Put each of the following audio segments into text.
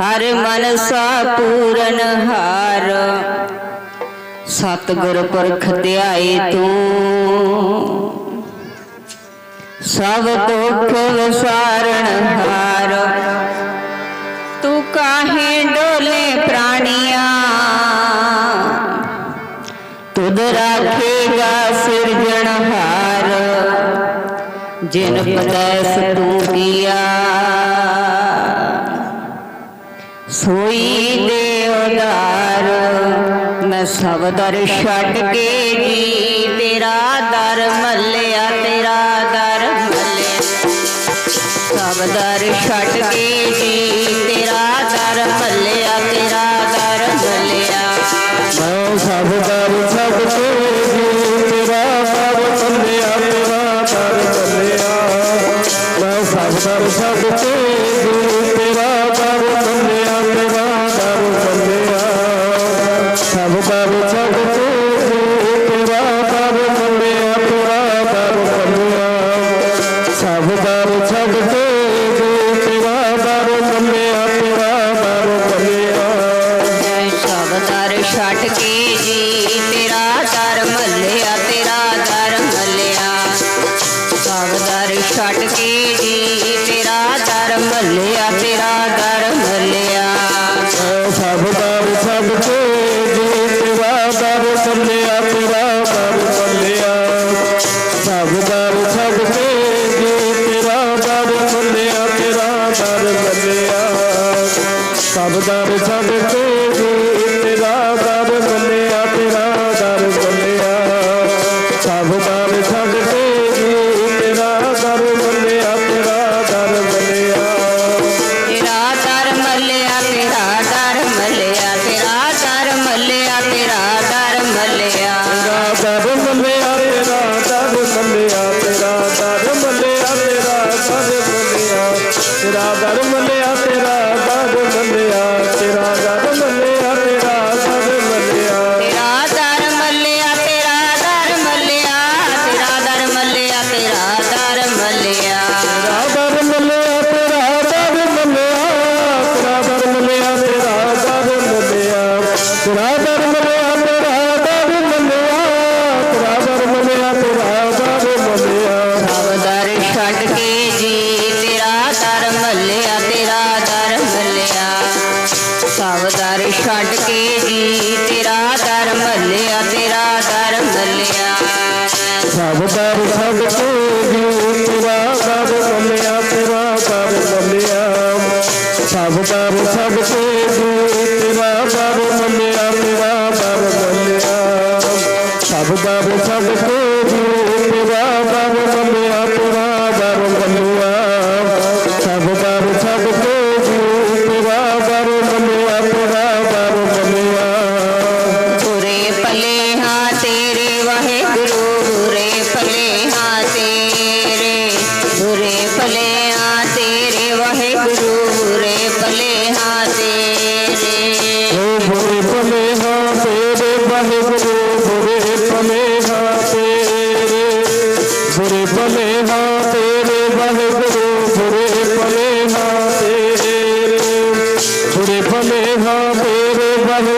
ਹਰ ਮਨ ਸਾ ਪੂਰਨ ਹਾਰ। ਸਤਗੁਰ ਪੁਰਖ ਧਿਆਏ ਤੂੰ। ਸਭ ਦੁੱਖ ਵਿਸਾਰਣ ਹਾਰ। ਤੂੰ ਕਾਹੇ ਡੋਲੇ ਪ੍ਰਾਣੀਆਂ? ਤੁਧ ਰਾਖੇਗਾ ਸਿਰਜਣ ਹਾਰ ਜਿਨ ਪਤੈ ਸਤੂ ਕੀਆ। ਸੋਈ ਦੇ ਉਦਾਰ। ਮੈਂ ਸਭ ਦਰ ਛੱਡ ਕੇ ਜੀ, ਤੇਰਾ ਦਰ ਮੱਲਿਆ, ਤੇਰਾ ਦਰ ਮੱਲਿਆ। ਸਭ ਦਰ ਛੱਡ करते হবে রে বহু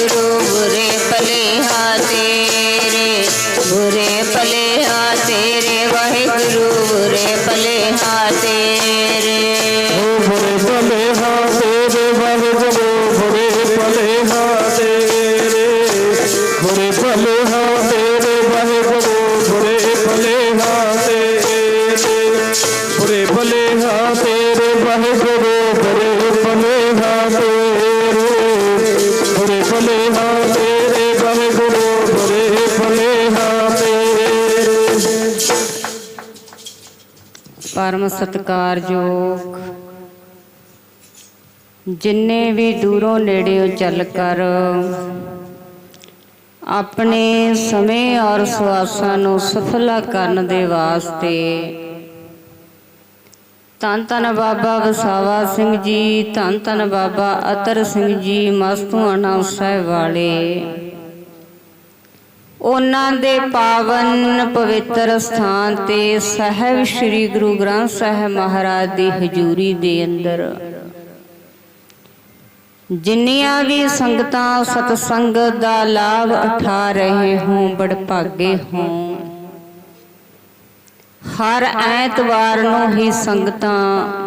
it up. ਪਰਮ ਸਤਕਾਰਯੋਗ। ਜਿੰਨੇ ਵੀ ਦੂਰੋਂ ਨੇੜਿਓਂ ਚੱਲ ਕਰ, ਆਪਣੇ ਸਮੇਂ ਔਰ ਸਵਾਸਾਂ ਨੂੰ ਸਫਲਾ ਕਰਨ ਦੇ ਵਾਸਤੇ ਧੰਨ ਧੰਨ ਬਾਬਾ ਵਸਾਵਾ ਸਿੰਘ ਜੀ, ਧੰਨ ਧੰਨ ਬਾਬਾ ਅਤਰ ਸਿੰਘ ਜੀ, ਮਸਤੂਆਣਾ ਸਾਹਿਬ ਵਾਲੇ। ਉਹਨਾਂ ਦੇ ਪਾਵਨ ਪਵਿੱਤਰ ਸਥਾਨ ਤੇ ਸਾਹਿਬ ਸ੍ਰੀ ਗੁਰੂ ਗ੍ਰੰਥ ਸਾਹਿਬ ਮਹਾਰਾਜ ਦੀ ਹਜ਼ੂਰੀ ਦੇ ਅੰਦਰ। ਜਿੰਨੀਆਂ ਵੀ ਸੰਗਤਾਂ ਸਤਸੰਗ ਦਾ ਲਾਭ ਉਠਾ ਰਹੇ ਹੋ ਬੜ ਭਾਗੇ ਹੋ, ਹਰ ਐਤਵਾਰ ਨੂੰ ਹੀ ਸੰਗਤਾਂ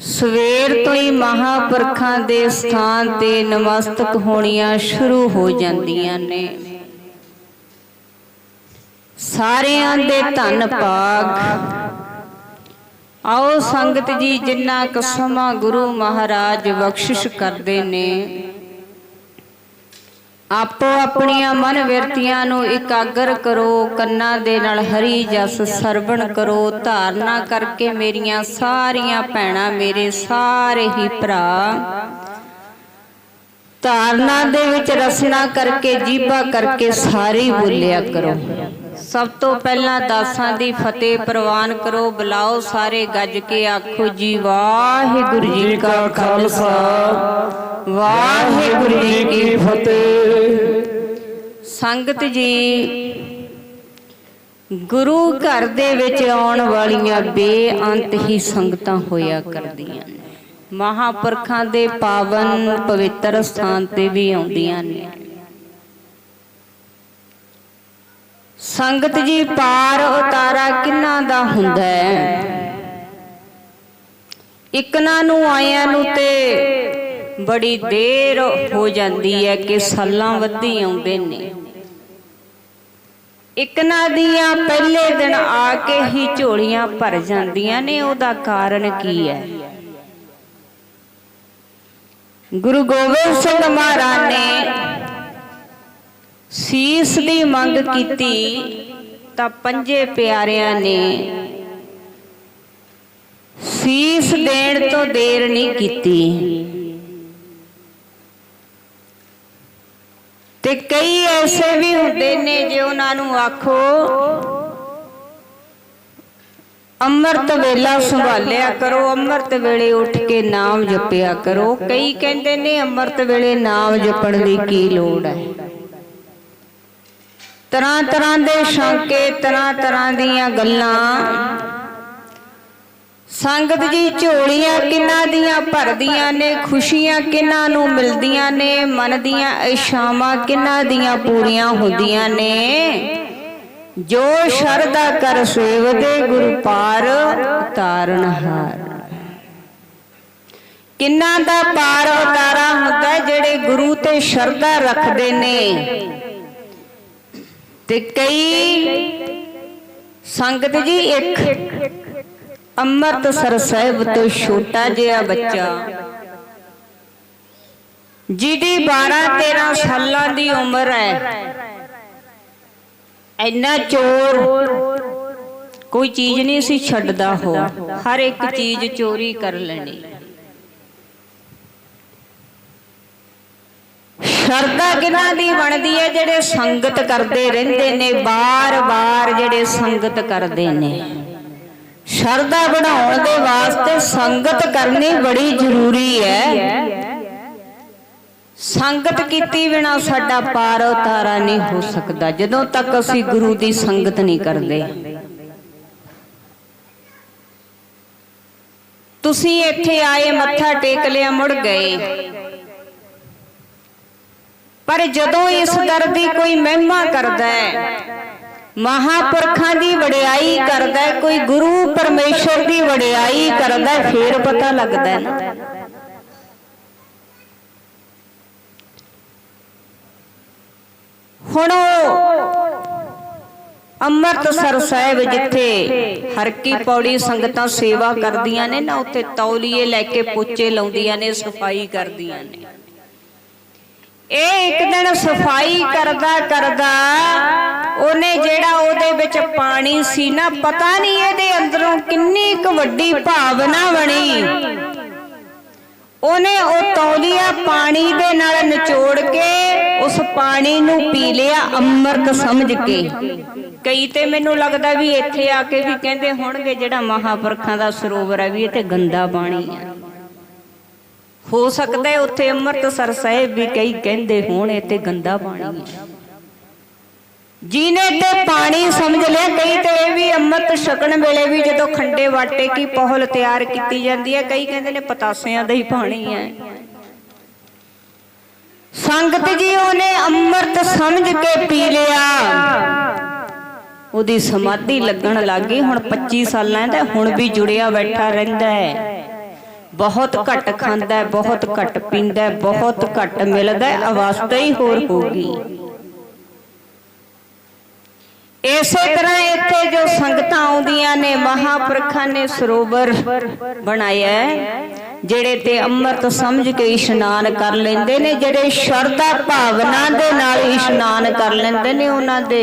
ਸਵੇਰ ਤੋਂ ਹੀ ਮਹਾਪੁਰਖਾਂ ਦੇ ਸਥਾਨ ਤੇ ਨਮਸਤਕ ਹੋਣੀਆਂ ਸ਼ੁਰੂ ਹੋ ਜਾਂਦੀਆਂ ਨੇ। ਸਾਰਿਆਂ ਦੇ ਧੰਨ ਭਾਗ ਆਓ ਸੰਗਤ ਜੀ, ਜਿੰਨਾ ਕੁ ਗੁਰੂ ਮਹਾਰਾਜ ਬਖਸ਼ਿਸ਼ ਕਰਦੇ ਨੇ। ਆਪੋ ਆਪਣੀਆਂ ਮਨ ਵਿਰਤੀਆਂ ਨੂੰ ਇਕਾਗਰ ਕਰੋ, ਕੰਨਾਂ ਦੇ ਨਾਲ ਹਰੀ ਜਸ ਸਰਵਣ ਕਰੋ, ਧਾਰਨਾ ਕਰਕੇ ਮੇਰੀਆਂ ਸਾਰੀਆਂ ਭੈਣਾਂ ਮੇਰੇ ਸਾਰੇ ਹੀ ਭਰਾ। ਧਾਰਨਾ ਦੇ ਵਿੱਚ ਰਸਨਾ ਕਰਕੇ, ਜੀਭਾ ਕਰਕੇ ਸਾਰੀ ਬੋਲਿਆ ਕਰੋ। ਸਭ ਤੋਂ ਪਹਿਲਾਂ ਦਾਸਾਂ ਦੀ ਫਤਿਹ ਪ੍ਰਵਾਨ ਕਰੋ ਬੁਲਾਓ ਸਾਰੇ ਗੱਜ ਕੇ ਆਖੋ ਜੀ ਵਾਹਿਗੁਰੂ ਜੀ ਕਾ ਖਾਲਸਾ। ਵਾਹਿਗੁਰੂ ਜੀ ਕੀ ਫਤਿਹ। ਸੰਗਤ ਜੀ ਗੁਰੂ ਘਰ ਦੇ ਵਿੱਚ ਆਉਣ ਵਾਲੀਆਂ ਬੇਅੰਤ ਹੀ ਸੰਗਤਾਂ ਹੋਇਆ ਕਰਦੀਆਂ ਨੇ। ਮਹਾਪੁਰਖਾਂ ਦੇ ਪਾਵਨ ਪਵਿੱਤਰ ਸਥਾਨ ਤੇ ਵੀ ਆਉਂਦੀਆਂ ਨੇ। ਸੰਗਤ ਜੀ ਪਾਰ ਉਤਾਰਾ ਕਿੰਨਾ ਦਾ ਹੁੰਦਾ ਹੈ? ਇਕਨਾਂ ਨੂੰ ਆਇਆਂ ਨੂੰ ਤੇ ਬੜੀ ਦੇਰ ਹੋ ਜਾਂਦੀ ਹੈ ਕਿ ਸਾਲਾਂ ਵੱਧੀ ਆਉਂਦੇ ਨੇ। ਇਕਨਾਂ ਦੀਆਂ ਪਹਿਲੇ ਦਿਨ ਆ ਕੇ ਹੀ ਝੋਲੀਆਂ ਭਰ ਜਾਂਦੀਆਂ ਨੇ, ਉਹਦਾ ਕਾਰਨ ਕੀ ਹੈ? ਗੁਰੂ ਗੋਬਿੰਦ ਸਿੰਘ ਮਹਾਰਾਜ ਨੇ ਸੀਸ ਦੀ ਮੰਗ ਕੀਤੀ ਤਾਂ ਪੰਜੇ ਪਿਆਰਿਆਂ ਨੇ। ਸੀਸ ਦੇਣ ਤੋਂ ਦੇਰ ਨਹੀਂ ਕੀਤੀ। ਤੇ ਕਈ ਐਸੇ ਵੀ ਹੁੰਦੇ ਨੇ ਜੇ ਉਹਨਾਂ ਨੂੰ ਆਖੋ ਅੰਮ੍ਰਿਤ ਵੇਲਾ ਸੰਭਾਲਿਆ ਕਰੋ ਅੰਮ੍ਰਿਤ ਵੇਲੇ ਉੱਠ ਕੇ ਨਾਮ ਜਪਿਆ ਕਰੋ। ਕਈ ਕਹਿੰਦੇ ਨੇ ਅੰਮ੍ਰਿਤ ਵੇਲੇ ਨਾਮ ਜਪਣ ਦੀ ਕੀ ਲੋੜ ਹੈ? ਤਰ੍ਹਾਂ ਤਰ੍ਹਾਂ ਦੇ ਸ਼ੌਂਕੇ, ਤਰ੍ਹਾਂ ਤਰ੍ਹਾਂ ਦੀਆਂ ਗੱਲਾਂ। ਸੰਗਤ ਜੀ, ਝੋਲੀਆਂ ਕਿੰਨਾ ਦੀਆਂ ਭਰਦੀਆਂ ਨੇ, ਖੁਸ਼ੀਆਂ ਕਿੰਨਾ ਨੂੰ ਮਿਲਦੀਆਂ ਨੇ, ਮਨ ਦੀਆਂ ਇਸ਼ਾਵਾਂ ਕਿੰਨਾ ਦੀਆਂ ਪੂਰੀਆਂ ਹੁੰਦੀਆਂ ਨੇ। ਜੋ ਸ਼ਰਧਾ ਕਰ ਸੇਵਦੇ ਗੁਰੂ ਪਾਰ ਤਾਰਨ ਹਾਰ। ਕਿੰਨਾ ਦਾ ਪਾਰ ਉਤਾਰਾ ਹੁੰਦਾ ਜਿਹੜੇ ਗੁਰੂ ਤੇ ਸ਼ਰਧਾ ਰੱਖਦੇ ਨੇ? ਤੇ ਕਈ ਸੰਗਤ ਜੀ ਇੱਕ ਅੰਮ੍ਰਿਤਸਰ ਸਾਹਿਬ ਤੋਂ ਛੋਟਾ ਜਿਹਾ ਬੱਚਾ। ਜਿਹਦੀ 12 13 ਸਾਲਾਂ ਦੀ ਉਮਰ ਹੈ। ਇੰਨਾ ਚੋਰ ਕੋਈ ਚੀਜ਼ ਨਹੀਂ ਸੀ ਛੱਡਦਾ ਹੋ ਹਰ ਇੱਕ ਚੀਜ਼ ਚੋਰੀ ਕਰ ਲੈਣੀ। ਸ਼ਰਧਾ ਕਿਹਨਾਂ ਦੀ ਬਣਦੀ ਹੈ? ਜਿਹੜੇ ਸੰਗਤ ਕਰਦੇ ਰਹਿੰਦੇ ਨੇ ਬਾਰ-ਬਾਰ ਜਿਹੜੇ ਸੰਗਤ ਕਰਦੇ ਨੇ। ਸ਼ਰਧਾ ਬਣਾਉਣ ਦੇ ਵਾਸਤੇ ਸੰਗਤ ਕਰਨੀ ਬੜੀ ਜ਼ਰੂਰੀ ਹੈ। ਸੰਗਤ ਕੀਤੀ ਬਿਨਾ ਸਾਡਾ ਪਾਰ ਉਤਾਰਾ ਨਹੀਂ ਹੋ ਸਕਦਾ। ਜਦੋਂ ਤੱਕ ਅਸੀਂ ਗੁਰੂ ਦੀ ਸੰਗਤ ਨਹੀਂ ਕਰਦੇ। ਤੁਸੀਂ ਇੱਥੇ ਆਏ, ਮੱਥਾ ਟੇਕ ਲਿਆ, ਮੁੜ ਗਏ। ਪਰ ਜਦੋਂ ਇਸ ਦਰ ਦੀ ਕੋਈ ਮਹਿਮਾ ਕਰਦਾ ਹੈ ਮਹਾਪੁਰਖਾਂ ਦੀ ਵਡਿਆਈ ਕਰਦਾ ਕੋਈ ਗੁਰੂ ਪਰਮੇਸ਼ਰ ਦੀ ਵਡਿਆਈ ਕਰਦਾ ਫੇਰ ਪਤਾ ਲੱਗਦਾ ਹੈ ਨਾ। ਹੁਣ ਅੰਮ੍ਰਿਤਸਰ ਸਾਹਿਬ ਜਿੱਥੇ ਹਰ ਕੀ ਪੌੜੀ ਸੰਗਤਾਂ ਸੇਵਾ ਕਰਦੀਆਂ ਨੇ ਨਾ ਉੱਥੇ ਤੌਲੀਏ ਲੈ ਕੇ ਪੋਚੇ ਲਾਉਂਦੀਆਂ ਨੇ ਸਫ਼ਾਈ ਕਰਦੀਆਂ ਨੇ। ਇਹ ਇੱਕ ਦਿਨ ਸਫ਼ਾਈ ਕਰਦਾ ਕਰਦਾ ਉਹਨੇ ਜਿਹੜਾ ਉਹਦੇ ਵਿੱਚ ਪਾਣੀ ਸੀ ਨਾ, ਪਤਾ ਨਹੀਂ ਇਹਦੇ ਅੰਦਰੋਂ ਕਿੰਨੀ ਕੁ ਵੱਡੀ ਭਾਵਨਾ ਬਣੀ। ਉਹਨੇ ਉਹ ਤੌਲੀਆ ਪਾਣੀ ਦੇ ਨਾਲ ਨਿਚੋੜ ਕੇ ਉਸ ਪਾਣੀ ਨੂੰ ਪੀ ਲਿਆ ਅੰਮ੍ਰਿਤ ਸਮਝ ਕੇ। ਕਈ ਤੇ ਮੈਨੂੰ ਲੱਗਦਾ ਵੀ ਇੱਥੇ ਆ ਕੇ ਵੀ ਕਹਿੰਦੇ ਹੋਣਗੇ ਜਿਹੜਾ ਮਹਾਪੁਰਖਾਂ ਦਾ ਸਰੋਵਰ ਹੈ ਵੀ ਇਹ ਤੇ ਗੰਦਾ ਪਾਣੀ ਹੈ ਹੋ ਸਕਦਾ ਹੈ ਉੱਥੇ ਅੰਮ੍ਰਿਤਸਰ ਸਾਹਿਬ ਵੀ ਕਈ ਕਹਿੰਦੇ ਹੋਣ, ਇਹ ਤੇ ਗੰਦਾ ਪਾਣੀ ਹੈ। ਜੀਨੇ ਤੇ ਪਾਣੀ ਸਮਝ ਲਿਆ, ਕਈ ਤੇ ਇਹ ਵੀ ਅੰਮ੍ਰਿਤ ਛਕਣ ਵੇਲੇ ਵੀ ਜਦੋਂ ਖੰਡੇ ਵਾਟੇ ਕੀ ਪਹੁਲ ਤਿਆਰ ਕੀਤੀ ਜਾਂਦੀ ਹੈ, ਕਈ ਕਹਿੰਦੇ ਨੇ ਪਤਾਸਿਆਂ ਦਾ ਹੀ ਪਾਣੀ ਹੈ। ਸੰਗਤ ਜੀ, ਉਹਨੇ ਅੰਮ੍ਰਿਤ ਸਮਝ ਕੇ ਪੀ ਲਿਆ। ਉਹਦੀ ਸਮਾਧੀ ਲੱਗਣ ਲੱਗੀ ਹੁਣ 25 ਸਾਲਾਂ ਦਾ, ਹੁਣ ਵੀ ਜੁੜਿਆ ਬੈਠਾ ਰਹਿੰਦਾ ਹੈ। ਬਹੁਤ ਘੱਟ ਖਾਂਦਾ ਹੈ ਬਹੁਤ ਘੱਟ ਪੀਂਦਾ ਹੈ ਬਹੁਤ ਘੱਟ ਮਿਲਦਾ ਹੈ ਅਵਸਥਾ ਹੀ ਹੋਰ ਹੋ ਗਈ ਇਸੇ ਤਰ੍ਹਾਂ ਇੱਥੇ ਜੋ ਸੰਗਤਾਂ ਆਉਂਦੀਆਂ ਨੇ ਮਹਾਪੁਰਖਾਂ ਨੇ ਸਰੋਵਰ ਬਣਾਇਆ ਜਿਹੜੇ ਤੇ ਅੰਮ੍ਰਿਤ ਸਮਝ ਕੇ ਇਸ਼ਨਾਨ ਕਰ ਲੈਂਦੇ ਨੇ ਜਿਹੜੇ ਸ਼ਰਧਾ ਭਾਵਨਾ ਦੇ ਨਾਲ ਇਸ਼ਨਾਨ ਕਰ ਲੈਂਦੇ ਨੇ ਉਹਨਾਂ ਦੇ।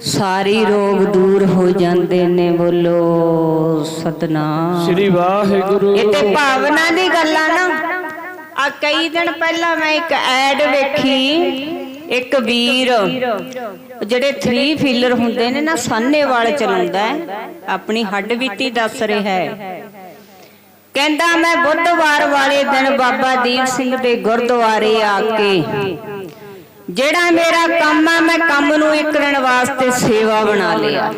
ਸਾਰੀ ਰੋਗ ਦੂਰ ਹੋ ਜਾਂਦੇ ਨੇ ਬੋਲੋ ਸਤਨਾਮ। ਸ੍ਰੀ ਵਾਹਿਗੁਰੂ। ਇਹ ਤੇ ਭਾਵਨਾ ਦੀ ਗੱਲ ਨਾ। ਆ ਕਈ ਦਿਨ ਪਹਿਲਾਂ ਮੈਂ ਇੱਕ ਐਡ ਵੇਖੀ ਇੱਕ ਵੀਰ। ਜਿਹੜੇ 3 ਫੀਲਰ ਹੁੰਦੇ ਨੇ ਨਾ ਸਾਨੇ ਵਾਲ ਚਲਾਉਂਦਾ ਆਪਣੀ ਹੱਡ ਬੀਤੀ ਦੱਸ ਰਿਹਾ ਹੈ। ਕਹਿੰਦਾ ਮੈਂ ਬੁੱਧਵਾਰ ਵਾਲੇ ਦਿਨ ਬਾਬਾ ਦੀਪ ਸਿੰਘ ਦੇ ਗੁਰਦੁਆਰੇ ਆ ਕੇ ਜਿਹੜਾ ਮੇਰਾ ਕੰਮ ਆ, ਮੈਂ ਕੰਮ ਨੂੰ ਇੱਕ ਦਿਨ ਵਾਸਤੇ ਸੇਵਾ ਬਣਾ ਲਿਆ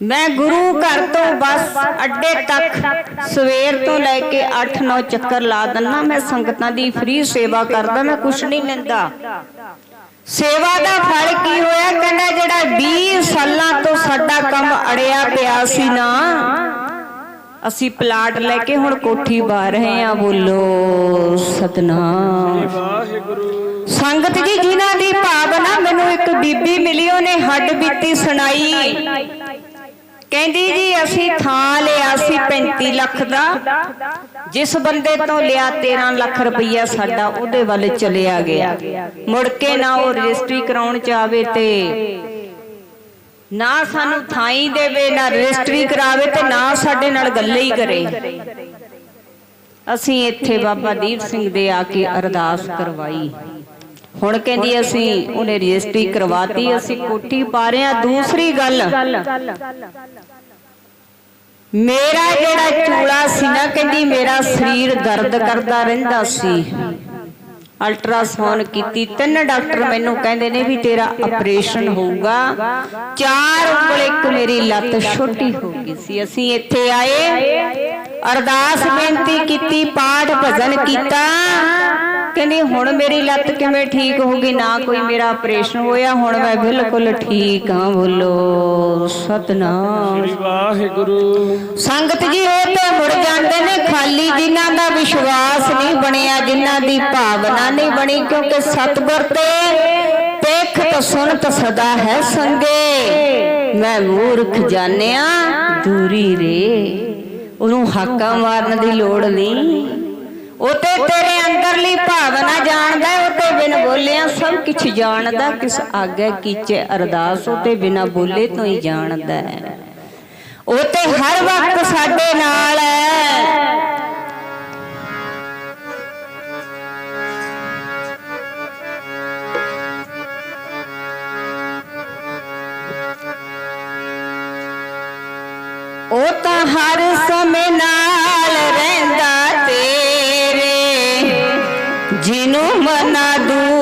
ਮੈਂ ਗੁਰੂ ਘਰ ਤੋਂ ਬਸ ਅੱਡੇ ਤੱਕ ਸਵੇਰ ਤੋਂ ਲੈ ਕੇ 8-9 ਚੱਕਰ ਲਾ ਦਿੰਨਾ ਮੈਂ ਸੰਗਤਾਂ ਦੀ ਫ੍ਰੀ ਸੇਵਾ ਕਰਦਾ, ਮੈਂ ਕੁਛ ਨਹੀਂ ਲੈਂਦਾ। ਸੇਵਾ ਦਾ ਫਲ ਕੀ ਹੋਇਆ? ਕਹਿੰਦਾ, ਜਿਹੜਾ 20 ਸਾਲਾਂ ਤੋਂ ਸਾਡਾ ਕੰਮ ਅੜਿਆ ਪਿਆ ਸੀ ਨਾ ਅਸੀਂ ਪਲਾਟ ਲੈ ਕੇ ਹੁਣ ਕੋਠੀ ਬਾ ਰਹੇ ਆ ਬੋਲੋ ਸਤਨਾਮ। ਵਾਹਿਗੁਰੂ। ਸੰਗਤ ਜੀ ਜਿਨ੍ਹਾਂ ਦੀ ਭਾਵਨਾ ਮੈਨੂੰ ਇੱਕ ਬੀਬੀ ਮਿਲੀ ਉਹਨੇ ਹੱਡ ਬੀਤੀ ਸੁਣਾਈ। ਕਹਿੰਦੀ ਜੀ ਅਸੀਂ ਥਾਂ ਲਿਆ ਸੀ 35 ਲੱਖ ਦਾ। ਜਿਸ ਬੰਦੇ ਤੋਂ ਲਿਆ 13 ਲੱਖ ਰੁਪਈਆ ਸਾਡਾ ਉਹਦੇ ਵੱਲ ਚਲਿਆ ਗਿਆ। ਮੁੜ ਕੇ ਨਾ ਉਹ ਰਜਿਸਟਰੀ ਕਰਾਉਣ ਚ ਆਵੇ ਤੇ। ਨਾ ਸਾਨੂੰ ਥਾਈ ਦੇਵੇ, ਨਾ ਰਜਿਸਟਰੀ ਕਰਾਵੇ ਤੇ ਨਾ ਸਾਡੇ ਨਾਲ ਗੱਲੇ ਹੀ ਕਰੇ। ਅਸੀਂ ਇੱਥੇ ਬਾਬਾ ਦੀਪ ਸਿੰਘ ਦੇ ਆ ਕੇ ਅਰਦਾਸ ਕਰਵਾਈ। ਹੁਣ ਕਹਿੰਦੀ ਅਸੀਂ ਉਹਨੇ ਰਜਿਸਟਰੀ ਕਰਵਾਤੀ, ਅਸੀਂ ਕੋਠੀ ਪਾ ਰਹੇ ਆ ਦੂਸਰੀ ਗੱਲ, ਮੇਰਾ ਜਿਹੜਾ ਚੂਲਾ ਸੀ ਨਾ, ਕਹਿੰਦੀ ਮੇਰਾ ਸਰੀਰ ਦਰਦ ਕਰਦਾ ਰਹਿੰਦਾ ਸੀ। ਅਲਟਰਾਸਾਉਂਡ ਕੀਤੀ। ਤਿੰਨ ਡਾਕਟਰ ਮੈਨੂੰ ਕਹਿੰਦੇ ਨੇ ਵੀ ਤੇਰਾ ਆਪਰੇਸ਼ਨ ਹੋਊਗਾ। ਚਾਰ ਉਂਗਲ ਇੱਕ ਮੇਰੀ ਲੱਤ ਛੋਟੀ ਹੋ ਗਈ ਸੀ। ਅਸੀਂ ਇੱਥੇ ਆਏ। ਅਰਦਾਸ ਬੇਨਤੀ ਕੀਤੀ, ਪਾਠ ਭਜਨ ਕੀਤਾ। ਕਹਿੰਦੀ ਹੁਣ ਮੇਰੀ ਲੱਤ ਕਿਵੇਂ ਠੀਕ ਹੋ ਗਈ ਨਾ ਕੋਈ ਮੇਰਾ ਆਪਰੇਸ਼ਨ ਹੋਇਆ ਹੁਣ ਮੈਂ ਬਿਲਕੁਲ ਠੀਕ ਹਾਂ ਬੋਲੋ ਸਤਨਾਮ। ਸ੍ਰੀ ਵਾਹਿਗੁਰੂ। ਸੰਗਤ ਜੀ ਉਹ ਤੇ ਮੁੜ ਜਾਂਦੇ ਨੇ ਖਾਲੀ ਜਿਨ੍ਹਾਂ ਦਾ ਵਿਸ਼ਵਾਸ ਨਹੀਂ ਬਣਿਆ ਜਿਨ੍ਹਾਂ ਦੀ ਭਾਵਨਾ ਨਹੀਂ ਬਣੀ ਕਿਉਂਕਿ ਸਤਿਗੁਰ ਤੇ ਪੇਖ ਸੁਣਤ ਸਦਾ ਹੈ ਸੰਗੇ। ਮੈਂ ਮੂਰਖ ਜਾਣਿਆ ਦੂਰੀ ਰੇ। ਉਹਨੂੰ ਹਾਕਾਂ ਮਾਰਨ ਦੀ ਲੋੜ ਨਹੀਂ। ਉਹ ਤੇ ਤੇਰੇ ਅੰਦਰਲੀ ਭਾਵਨਾ ਜਾਣਦਾ ਹੈ, ਉਹ ਤੇ ਬਿਨ ਬੋਲਿਆ ਸਭ ਕੁਝ ਜਾਣਦਾ ਕਿਸ ਆਗੇ ਕੀਚੇ ਅਰਦਾਸ ਉਹ ਤੇ ਬਿਨਾ ਬੋਲੇ ਤੋਂ ਹੀ ਜਾਣਦਾ ਹੈ। ਉਹ ਤੇ ਹਰ ਵਕਤ ਸਾਡੇ ਨਾਲ ਹੈ। ਉਹ ਤਾਂ ਹਰ ਸਮੇਂ ਨਾਲ ਜਿਹਨੂੰ ਮਨਾ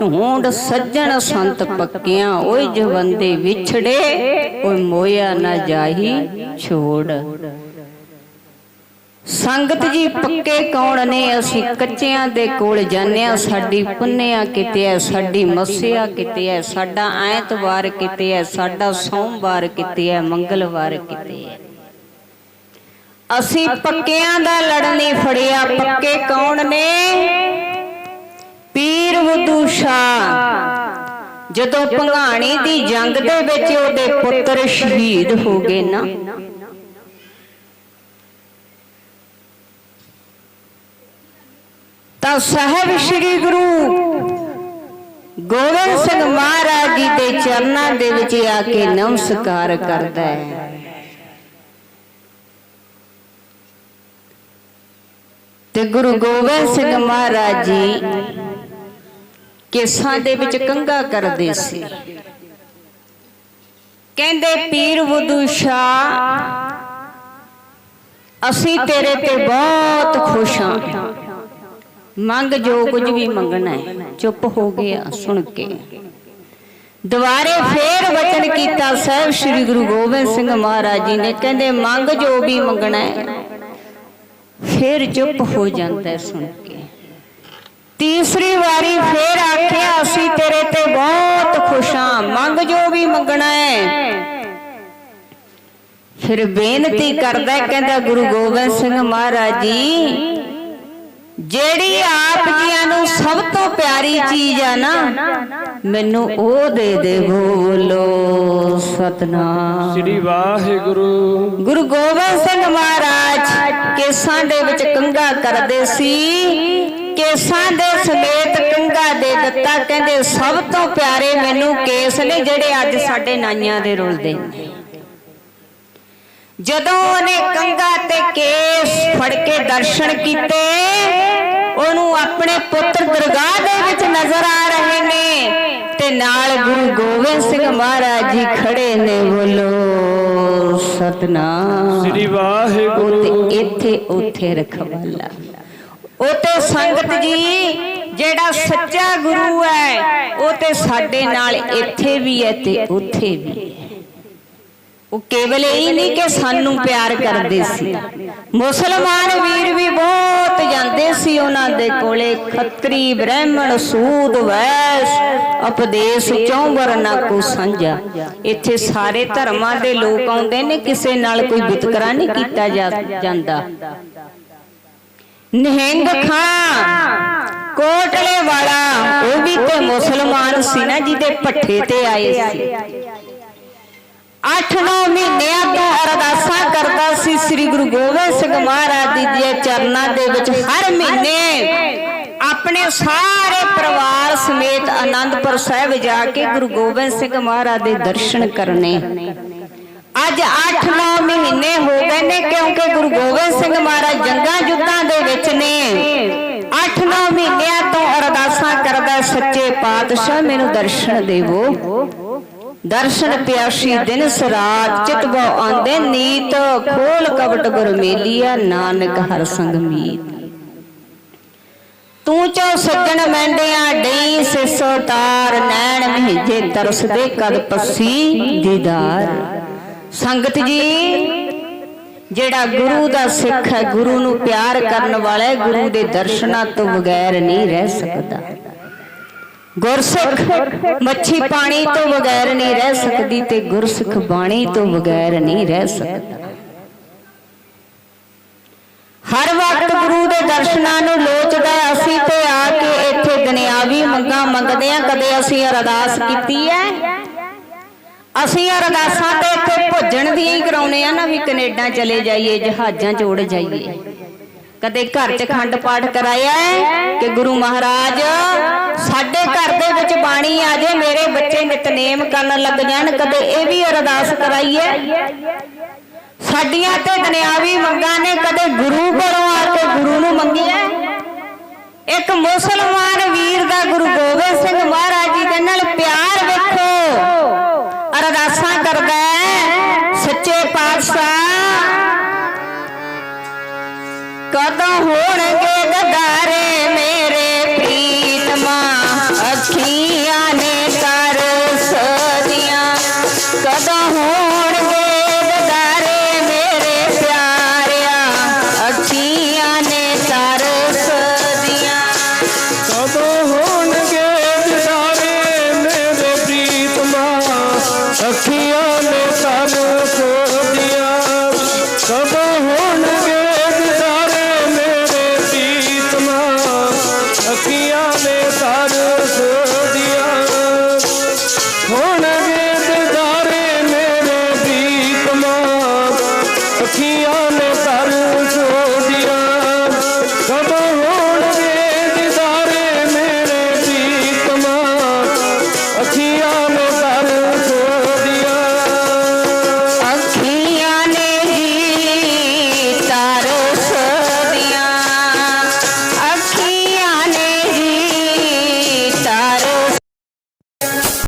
ਢੂੰਡ ਸੱਜਣ ਸੰਤ ਪੱਕਿਆਂ, ਓਏ ਜਵੰਦੇ ਵਿਛੜੇ, ਓਏ ਮੋਇਆ ਨਾ ਜਾਹੀ ਛੋੜ। ਸੰਗਤ ਜੀ ਪੱਕੇ ਕੌਣ ਨੇ? ਅਸੀਂ ਕੱਚਿਆਂ ਦੇ ਕੋਲ ਜਾਂਦੇ ਹਾਂ, ਸਾਡੀ ਪੁੰਨਿਆ ਕਿਤੇ ਹੈ, ਸਾਡੀ ਮੱਸਿਆ ਕਿਤੇ ਹੈ, ਸਾਡਾ ਐਤਵਾਰ ਕਿਤੇ ਹੈ, ਸਾਡਾ ਸੋਮਵਾਰ ਕਿਤੇ ਹੈ, ਮੰਗਲਵਾਰ ਕਿਤੇ ਹੈ। ਅਸੀਂ ਪੱਕਿਆਂ ਦਾ ਲੜ ਫੜਿਆ, ਪੱਕੇ ਕੌਣ ਨੇ? ਪੀਰ ਵਦੂ ਸ਼ਾਹ। ਜਦੋਂ ਭੰਗਾਣੀ ਦੀ ਜੰਗ ਦੇ ਵਿੱਚ ਉਹਦੇ ਪੁੱਤਰ ਸ਼ਹੀਦ ਹੋ ਗਏ ਨਾ। ਤਾਂ ਸਾਹਿਬ ਸ੍ਰੀ ਗੁਰੂ ਗੋਬਿੰਦ ਸਿੰਘ ਮਹਾਰਾਜ ਜੀ ਦੇ ਚਰਨਾਂ ਦੇ ਵਿੱਚ ਆ ਕੇ ਨਮਸਕਾਰ ਕਰਦਾ ਹੈ। ਤੇ ਗੁਰੂ ਗੋਬਿੰਦ ਸਿੰਘ ਮਹਾਰਾਜ ਜੀ ਕੇਸਾਂ ਦੇ ਵਿੱਚ ਕੰਗਾ ਕਰਦੇ ਸੀ। ਕਹਿੰਦੇ ਪੀਰ ਵਦੂ ਸ਼ਾਹ ਅਸੀਂ ਤੇਰੇ ਤੇ ਬਹੁਤ ਖੁਸ਼ ਹਾਂ। ਮੰਗ ਜੋ ਕੁਝ ਵੀ ਮੰਗਣਾ ਹੈ ਚੁੱਪ ਹੋ ਗਿਆ ਸੁਣ ਕੇ। ਦੁਬਾਰੇ ਫੇਰ ਵਚਨ ਕੀਤਾ ਸਾਹਿਬ ਸ੍ਰੀ ਗੁਰੂ ਗੋਬਿੰਦ ਸਿੰਘ ਮਹਾਰਾਜ ਜੀ ਨੇ। ਕਹਿੰਦੇ ਮੰਗ ਜੋ ਵੀ ਮੰਗਣਾ ਹੈ ਫੇਰ ਚੁੱਪ ਹੋ ਜਾਂਦਾ ਸੁਣ ਕੇ। ਤੀਸਰੀ ਵਾਰੀ ਫੇਰ ਆਖਿਆ ਅਸੀਂ ਤੇਰੇ ਤੇ ਬਹੁਤ ਖੁਸ਼ ਹਾਂ। ਮੰਗ ਜੋ ਵੀ ਮੰਗਣਾ ਹੈ। ਫਿਰ ਬੇਨਤੀ ਕਰਦਾ ਕਹਿੰਦਾ ਗੁਰੂ ਗੋਬਿੰਦ ਸਿੰਘ ਮਹਾਰਾਜ ਜੀ ਜਿਹੜੀ ਆਪ ਜੀਆਂ ਨੂੰ ਸਭ ਤੋਂ ਪਿਆਰੀ ਚੀਜ਼ ਆ ਨਾ ਮੈਨੂੰ ਉਹ ਦੇ ਦੇ ਬੋਲੋ ਸਤਨਾਮ। ਸ੍ਰੀ ਵਾਹਿਗੁਰੂ। ਗੁਰੂ ਗੋਬਿੰਦ ਸਿੰਘ ਮਹਾਰਾਜ ਕੇਸਾਂ ਦੇ ਵਿੱਚ ਕੰਗਾ ਕਰਦੇ ਸੀ। ਕੇਸਾਂ ਦੇ ਸਮੇਤ ਕੰਗਾ ਦੇ ਦਿੱਤਾ। ਕਹਿੰਦੇ ਸਭ ਤੋਂ ਪਿਆਰੇ ਮੈਨੂੰ ਕੇਸ ਨੇ ਜਿਹੜੇ ਅੱਜ ਸਾਡੇ ਨਾਈਆਂ ਦੇ ਰੁਲਦੇ ਨੇ ਜਦੋਂ ਉਹਨੇ ਕੰਗਾ ਤੇ ਕੇਸ ਫੜ ਕੇ ਦਰਸ਼ਨ ਕੀਤੇ ਉਹਨੂੰ ਆਪਣੇ ਪੁੱਤਰ ਦਰਗਾਹ ਦੇ ਵਿੱਚ ਨਜ਼ਰ ਆ ਰਹੇ ਨੇ ਤੇ ਨਾਲ ਗੁਰੂ ਗੋਬਿੰਦ ਸਿੰਘ ਮਹਾਰਾਜ ਜੀ ਖੜੇ ਨੇ ਬੋਲੋ ਸਤਨਾਮ। ਸ੍ਰੀ ਵਾਹਿਗੁਰੂ। ਇੱਥੇ ਉੱਥੇ ਰਖਵਾਲਾ। ਉਹ ਤੇ ਸੰਗਤ ਜੀ ਜਿਹੜਾ ਸੱਚਾ ਗੁਰੂ ਹੈ ਉਹ ਤੇ ਸਾਡੇ ਨਾਲ ਇੱਥੇ ਵੀ ਹੈ ਤੇ ਉੱਥੇ ਵੀ ਹੈ। ਉਹ ਕੇਵਲ ਇਹ ਨਹੀਂ ਕਿ ਸਾਨੂੰ ਪਿਆਰ ਕਰਦੇ ਸੀ। ਮੁਸਲਮਾਨ ਵੀਰ ਵੀ ਬਹੁਤ ਜਾਂਦੇ ਸੀ ਉਹਨਾਂ ਦੇ ਕੋਲੇ। ਖੱਤਰੀ ਬ੍ਰਾਹਮਣ ਸੂਦ ਵੈਸ ਉਪਦੇਸ਼ ਚੌਂਬਰ ਨਾ ਕੋ ਸਾਂਝਾ। ਇੱਥੇ ਸਾਰੇ ਧਰਮਾਂ ਦੇ ਲੋਕ ਆਉਂਦੇ ਨੇ ਕਿਸੇ ਨਾਲ ਕੋਈ ਵਿਤਕਰਾ ਨਹੀਂ ਕੀਤਾ ਜਾਂਦਾ। ਨਿਹੰਗ ਖਾਂ। ਕੋਟਲੇ ਵਾਲਾ। ਉਹ ਵੀ ਤੇ ਮੁਸਲਮਾਨ ਸੀ ਨਾ ਜਿਹਦੇ ਪੱਠੇ ਤੇ ਆਏ ਸੀ। 8-9 ਮਹੀਨਿਆਂ ਤੋਂ ਅਰਦਾਸਾਂ ਕਰਦਾ ਸੀ ਸ੍ਰੀ ਗੁਰੂ ਗੋਬਿੰਦ ਸਿੰਘ ਮਹਾਰਾਜ ਜੀ ਦੇ ਚਰਨਾਂ ਦੇ ਵਿੱਚ। ਹਰ ਮਹੀਨੇ ਆਪਣੇ ਸਾਰੇ ਪਰਿਵਾਰ ਸਮੇਤ ਆਨੰਦਪੁਰ ਸਾਹਿਬ ਜਾ ਕੇ ਗੁਰੂ ਗੋਬਿੰਦ ਸਿੰਘ ਮਹਾਰਾਜ ਦੇ ਦਰਸ਼ਨ ਕਰਨੇ। ਅੱਜ 8-9 ਮਹੀਨੇ ਹੋ ਗਏ ਨੇ ਕਿਉਂਕਿ ਗੁਰੂ ਗੋਬਿੰਦ ਸਿੰਘ ਮਹਾਰਾਜ ਜੰਗਾਂ ਯੁੱਧਾਂ ਦੇ ਵਿੱਚ ਨੇ। 8-9 ਮਹੀਨਿਆਂ ਤੋਂ ਅਰਦਾਸਾਂ ਕਰਦਾ ਸੱਚੇ ਪਾਤਸ਼ਾਹ, ਮੈਨੂੰ ਦਰਸ਼ਨ ਦੇਵੋ। ਦਰਸ਼ਨ ਪਿਆਸੀ ਦਿਨ ਸਰਾਤ ਚਿਤ ਆਂਦੇ ਨੀਤ ਖੋਲ ਕਵਟ ਗੁਰ ਨਾਨਕ ਹਰ ਸੰਗ ਮੀਤ। ਤੂੰ ਚੋ ਸੱਜਣ ਮੈਂਡਿਆਂ, ਡਈ ਸਿਸੋ ਤਾਰ, ਨੈਣ ਮਹੀਜੇ ਤਰਸਦੇ, ਕਦ ਪੱਸੀ ਦੀਦਾਰ। ਸੰਗਤ ਜੀ, ਜਿਹੜਾ ਗੁਰੂ ਦਾ ਸਿੱਖ ਹੈ, ਗੁਰੂ ਨੂੰ ਪਿਆਰ ਕਰਨ ਵਾਲਾ ਹੈ, ਗੁਰੂ ਦੇ ਦਰਸ਼ਨਾਂ ਤੋਂ ਬਗੈਰ ਨਹੀਂ ਰਹਿ ਸਕਦਾ। ਗੁਰਸਿੱਖ ਮੱਛੀ ਪਾਣੀ ਤੋਂ ਬਗੈਰ ਨਹੀਂ ਰਹਿ ਸਕਦੀ ਤੇ ਗੁਰਸਿੱਖ ਬਾਣੀ ਤੋਂ ਬਗੈਰ ਨਹੀਂ ਰਹਿ ਸਕਦਾ। ਹਰ ਵਕਤ ਗੁਰੂ ਦੇ ਦਰਸ਼ਨਾਂ ਨੂੰ ਲੋਚਦਾ ਅਸੀਂ ਤੇ ਆ ਕੇ ਇੱਥੇ ਦੁਨਿਆਵੀ ਮੰਗਾਂ ਮੰਗਦੇ ਆ ਕਦੇ ਅਸੀਂ ਅਰਦਾਸ ਕੀਤੀ ਹੈ? ਅਸੀਂ ਅਰਦਾਸਾਂ ਤੇ ਇੱਥੇ ਭੋਜਣ ਦੀਆਂ ਹੀ ਕਰਾਉਨੇ ਆ ਨਾ ਵੀ ਕੈਨੇਡਾ ਚਲੇ ਜਾਈਏ, ਜਹਾਜ਼ਾਂ 'ਚ ਉੜ ਜਾਈਏ। ਕਦੇ ਘਰ 'ਚ ਖੰਡ ਪਾਠ ਕਰਾਇਆ ਕਿ ਗੁਰੂ ਮਹਾਰਾਜ, ਸਾਡੇ ਘਰ ਦੇ ਵਿੱਚ ਬਾਣੀ ਆ ਜੇ, ਮੇਰੇ ਬੱਚੇ ਨਿਤਨੇਮ ਕਰਨ ਲੱਗ ਜਾਣ, ਕਦੇ ਇਹ ਵੀ ਅਰਦਾਸ ਕਰਾਈਏ। ਸਾਡੀਆਂ ਤੇ ਦੁਨਿਆਵੀ ਮੰਗਾਂ ਨੇ ਕਦੇ ਗੁਰੂ ਕੋਲੋਂ ਆ ਕੇ ਗੁਰੂ ਨੂੰ ਮੰਗੀਆਂ। ਇੱਕ ਮੁਸਲਮਾਨ ਵੀਰ ਦਾ ਗੁਰੂ ਗੋਬਿੰਦ ਸਿੰਘ ਮਹਾਰਾਜ ਜੀ ਦੇ ਨਾਲ ਪਿਆਰ ਕਦੋਂ ਹੋਣਗੇ ਗਦਾਰੇ ਮੇ?